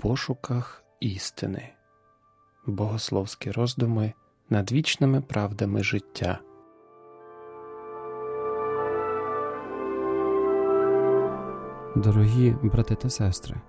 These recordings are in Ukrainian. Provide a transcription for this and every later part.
пошуках істини, богословські роздуми над вічними правдами життя. Дорогі брати та сестри,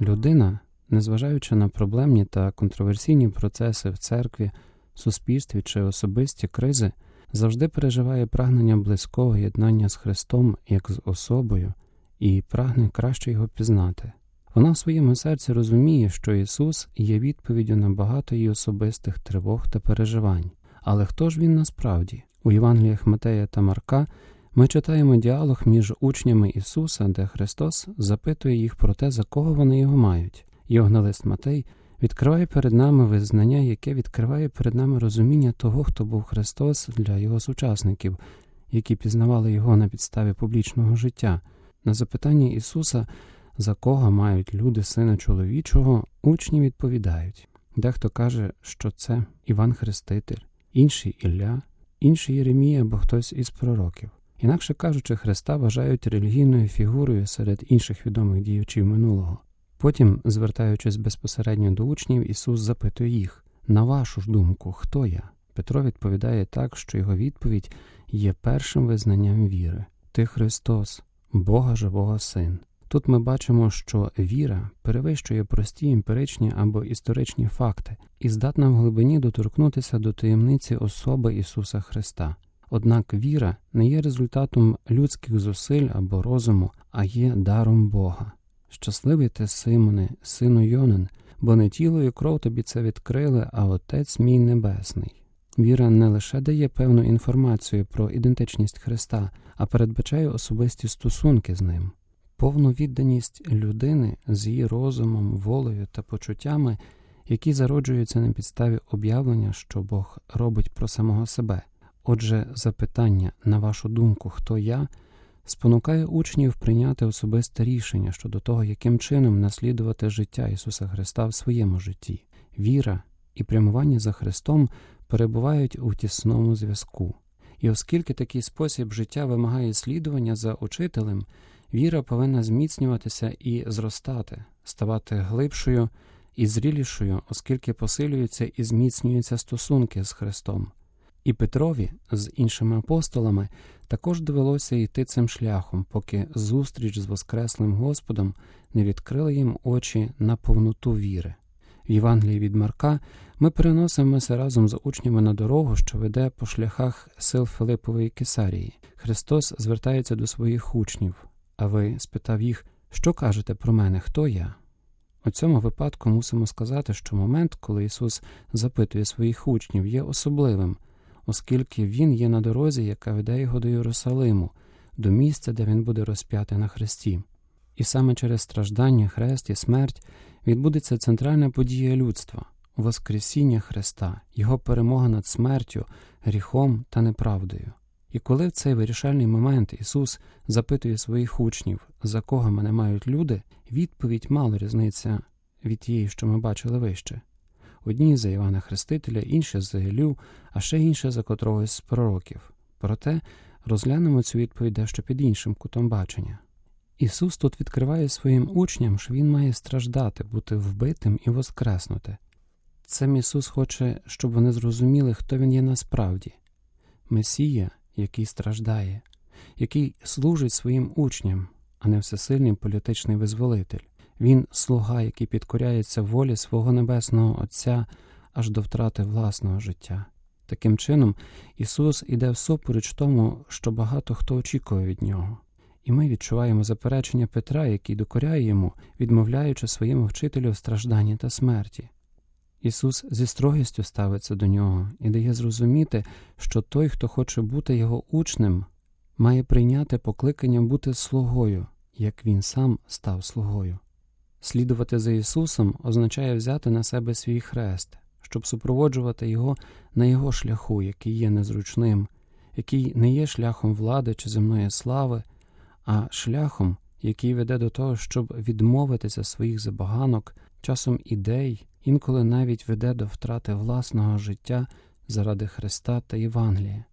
людина, незважаючи на проблемні та контроверсійні процеси в церкві, суспільстві чи особисті кризи, завжди переживає прагнення близького єднання з Христом як з особою і прагне краще його пізнати. Вона в своєму серці розуміє, що Ісус є відповіддю на багато її особистих тривог та переживань. Але хто ж він насправді? У Євангеліях Матея та Марка ми читаємо діалог між учнями Ісуса, де Христос запитує їх про те, за кого вони його мають. Євангелист Матей відкриває перед нами визнання, яке відкриває перед нами розуміння того, хто був Христос для його сучасників, які пізнавали його на підставі публічного життя. На запитання Ісуса, за кого мають люди сина чоловічого, учні відповідають. Дехто каже, що це Іван Хреститель, інший Ілля, інший Єремія або хтось із пророків. Інакше кажучи, Христа вважають релігійною фігурою серед інших відомих діячів минулого. Потім, звертаючись безпосередньо до учнів, Ісус запитує їх: на вашу ж думку, хто я? Петро відповідає так, що його відповідь є першим визнанням віри: Ти Христос, Бога живого Син. Тут ми бачимо, що віра перевищує прості емпіричні або історичні факти і здатна в глибині доторкнутися до таємниці особи Ісуса Христа. Однак віра не є результатом людських зусиль або розуму, а є даром Бога. Щасливий ти, Симоне, сину Йонин, бо не тіло і кров тобі це відкрили, а Отець мій Небесний. Віра не лише дає певну інформацію про ідентичність Христа, а передбачає особисті стосунки з ним, повну відданість людини з її розумом, волею та почуттями, які зароджуються на підставі об'явлення, що Бог робить про самого себе. Отже, запитання, на вашу думку, хто я, спонукає учнів прийняти особисте рішення щодо того, яким чином наслідувати життя Ісуса Христа в своєму житті. Віра і прямування за Христом перебувають у тісному зв'язку. І оскільки такий спосіб життя вимагає слідування за учителем, віра повинна зміцнюватися і зростати, ставати глибшою і зрілішою, оскільки посилюються і зміцнюються стосунки з Христом. І Петрові з іншими апостолами також довелося йти цим шляхом, поки зустріч з Воскреслим Господом не відкрила їм очі на повноту віри. В Євангелії від Марка ми переносимося разом з учнями на дорогу, що веде по шляхах сил Филипової Кесарії. Христос звертається до своїх учнів, а ви спитав їх, що кажете про мене, хто я? У цьому випадку мусимо сказати, що момент, коли Ісус запитує своїх учнів, є особливим оскільки він є на дорозі, яка веде його до Єрусалиму, до місця, де він буде розп'ятий на хресті. І саме через страждання, хрест і смерть відбудеться центральна подія людства Воскресіння Христа, Його перемога над смертю, гріхом та неправдою. І коли в цей вирішальний момент Ісус запитує своїх учнів, за кого мене мають люди, відповідь мало різниця від тієї, що ми бачили вище. Одні за Івана Хрестителя, інші за Ілю, а ще інші за котрогось з пророків. Проте розглянемо цю відповідь дещо під іншим кутом бачення. Ісус тут відкриває своїм учням, що Він має страждати, бути вбитим і воскреснути. Цим Ісус хоче, щоб вони зрозуміли, хто Він є насправді Месія, який страждає, який служить своїм учням, а не всесильний політичний визволитель. Він слуга, який підкоряється волі свого небесного Отця аж до втрати власного життя. Таким чином, Ісус іде всупереч тому, що багато хто очікує від Нього, і ми відчуваємо заперечення Петра, який докоряє йому, відмовляючи своєму вчителю в стражданні та смерті. Ісус зі строгістю ставиться до нього і дає зрозуміти, що той, хто хоче бути його учнем, має прийняти покликання бути слугою, як він сам став слугою. Слідувати за Ісусом означає взяти на себе свій хрест, щоб супроводжувати Його на Його шляху, який є незручним, який не є шляхом влади чи земної слави, а шляхом, який веде до того, щоб відмовитися своїх забаганок, часом ідей, інколи навіть веде до втрати власного життя заради Христа та Євангелія.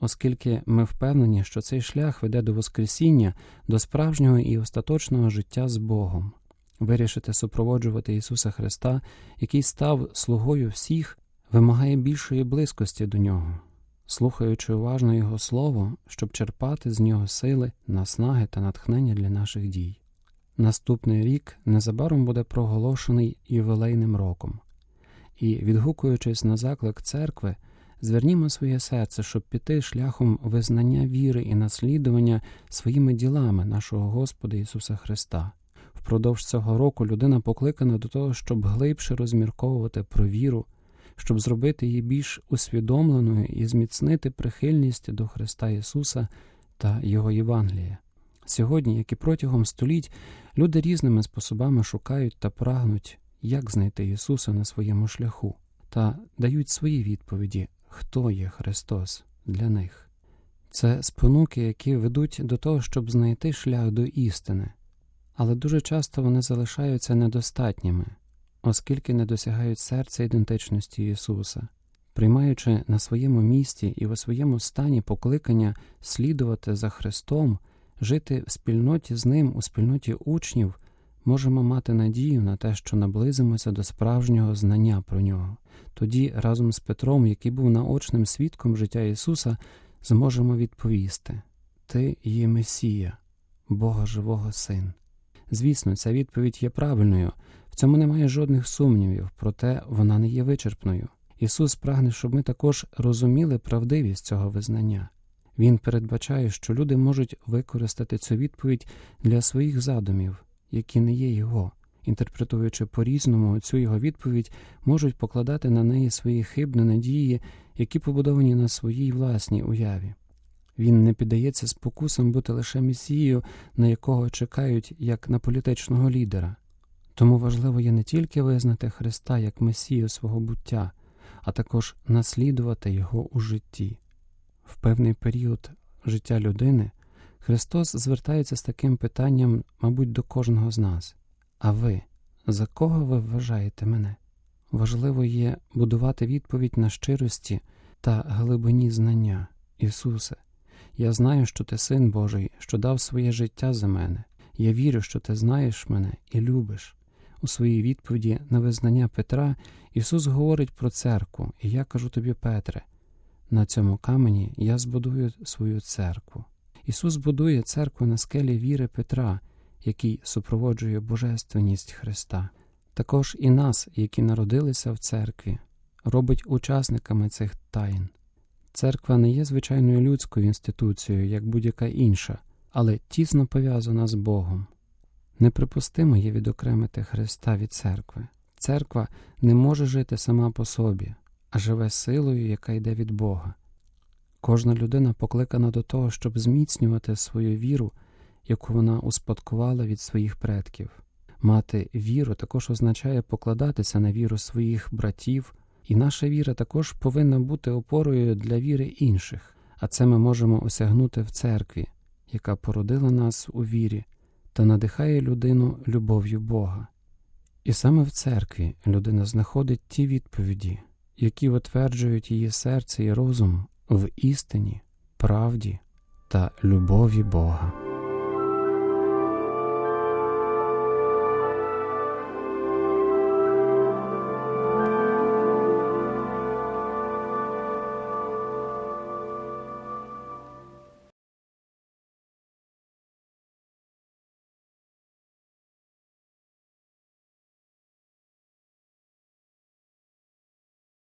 Оскільки ми впевнені, що цей шлях веде до Воскресіння, до справжнього і остаточного життя з Богом. Вирішити супроводжувати Ісуса Христа, який став слугою всіх, вимагає більшої близькості до Нього, слухаючи уважно Його Слово, щоб черпати з нього сили, наснаги та натхнення для наших дій. Наступний рік незабаром буде проголошений ювілейним роком, і, відгукуючись на заклик церкви, звернімо своє серце, щоб піти шляхом визнання віри і наслідування своїми ділами нашого Господа Ісуса Христа. Впродовж цього року людина покликана до того, щоб глибше розмірковувати про віру, щоб зробити її більш усвідомленою і зміцнити прихильність до Христа Ісуса та Його Євангелія. Сьогодні, як і протягом століть, люди різними способами шукають та прагнуть, як знайти Ісуса на своєму шляху, та дають свої відповіді, хто є Христос для них. Це спонуки, які ведуть до того, щоб знайти шлях до істини, але дуже часто вони залишаються недостатніми, оскільки не досягають серця ідентичності Ісуса, приймаючи на своєму місці і у своєму стані покликання слідувати за Христом, жити в спільноті з Ним, у спільноті учнів, можемо мати надію на те, що наблизимося до справжнього знання про нього. Тоді разом з Петром, який був наочним свідком життя Ісуса, зможемо відповісти: Ти є Месія, Бога живого Син. Звісно, ця відповідь є правильною, в цьому немає жодних сумнівів, проте вона не є вичерпною. Ісус прагне, щоб ми також розуміли правдивість цього визнання. Він передбачає, що люди можуть використати цю відповідь для своїх задумів, які не є Його, інтерпретуючи по-різному цю його відповідь, можуть покладати на неї свої хибні надії, які побудовані на своїй власній уяві. Він не піддається спокусам бути лише месією, на якого чекають як на політичного лідера. Тому важливо є не тільки визнати Христа як Месію свого буття, а також наслідувати Його у житті. В певний період життя людини Христос звертається з таким питанням, мабуть, до кожного з нас. А ви, за кого ви вважаєте мене? Важливо є будувати відповідь на щирості та глибині знання. Ісусе, я знаю, що ти син Божий, що дав своє життя за мене. Я вірю, що ти знаєш мене і любиш. У своїй відповіді на визнання Петра Ісус говорить про церкву, і я кажу тобі, Петре, на цьому камені я збудую свою церкву. Ісус будує церкву на скелі віри Петра, який супроводжує божественність Христа. Також і нас, які народилися в церкві, робить учасниками цих тайн. Церква не є звичайною людською інституцією, як будь-яка інша, але тісно пов'язана з Богом. Неприпустимо є відокремити Христа від церкви. Церква не може жити сама по собі, а живе силою, яка йде від Бога. Кожна людина покликана до того, щоб зміцнювати свою віру, яку вона успадкувала від своїх предків. Мати віру також означає покладатися на віру своїх братів, і наша віра також повинна бути опорою для віри інших, а це ми можемо осягнути в церкві, яка породила нас у вірі та надихає людину любов'ю Бога. І саме в церкві людина знаходить ті відповіді, які утверджують її серце і розум в істині, правді та любові Бога.